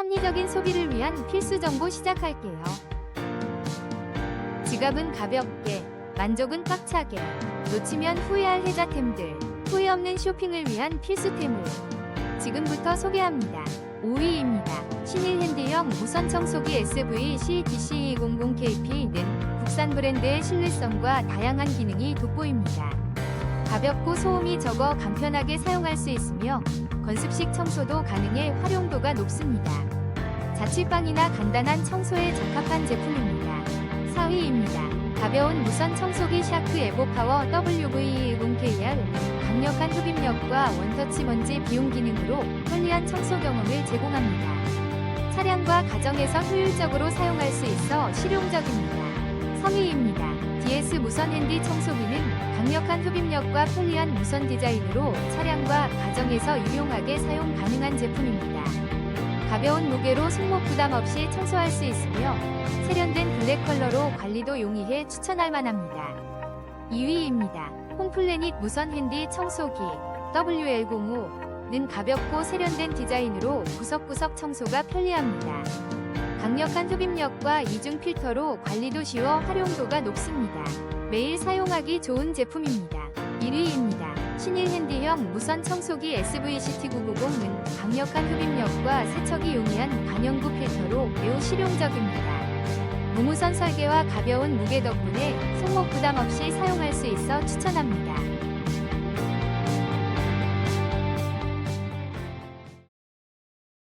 합리적인 소비를 위한 필수 정보 시작할게요. 지갑은 가볍게, 만족은 꽉차게, 놓치면 후회할 혜자템들, 후회 없는 쇼핑을 위한 필수템을 지금부터 소개합니다. 5위입니다. 신일 핸디형 무선 청소기 SV CDC200KP는 국산 브랜드의 신뢰성과 다양한 기능이 돋보입니다. 가볍고 소음이 적어 간편하게 사용할 수 있으며 건습식 청소도 가능해 활용도가 높습니다. 자취방이나 간단한 청소에 적합한 제품입니다. 4위입니다. 가벼운 무선 청소기 샤크 에보파워 WV10KR 강력한 흡입력과 원터치 먼지 비용 기능으로 편리한 청소 경험을 제공합니다. 차량과 가정에서 효율적으로 사용할 수 있어 실용적입니다. 3위입니다. DS 무선 핸디 청소기는 강력한 흡입력과 편리한 무선 디자인으로 차량과 가정에서 유용하게 사용 가능한 제품입니다. 가벼운 무게로 손목 부담 없이 청소할 수 있으며 세련된 블랙 컬러로 관리도 용이해 추천할 만합니다. 2위입니다. 홈플래닛 무선 핸디 청소기 WL05는 가볍고 세련된 디자인으로 구석구석 청소가 편리합니다. 강력한 흡입력과 이중 필터로 관리도 쉬워 활용도가 높습니다. 매일 사용하기 좋은 제품입니다. 1위입니다. 신일 핸디형 무선 청소기 SVCT990은 강력한 흡입력과 세척이 용이한 반영구 필터로 매우 실용적입니다. 무무선 설계와 가벼운 무게 덕분에 손목 부담 없이 사용할 수 있어 추천합니다.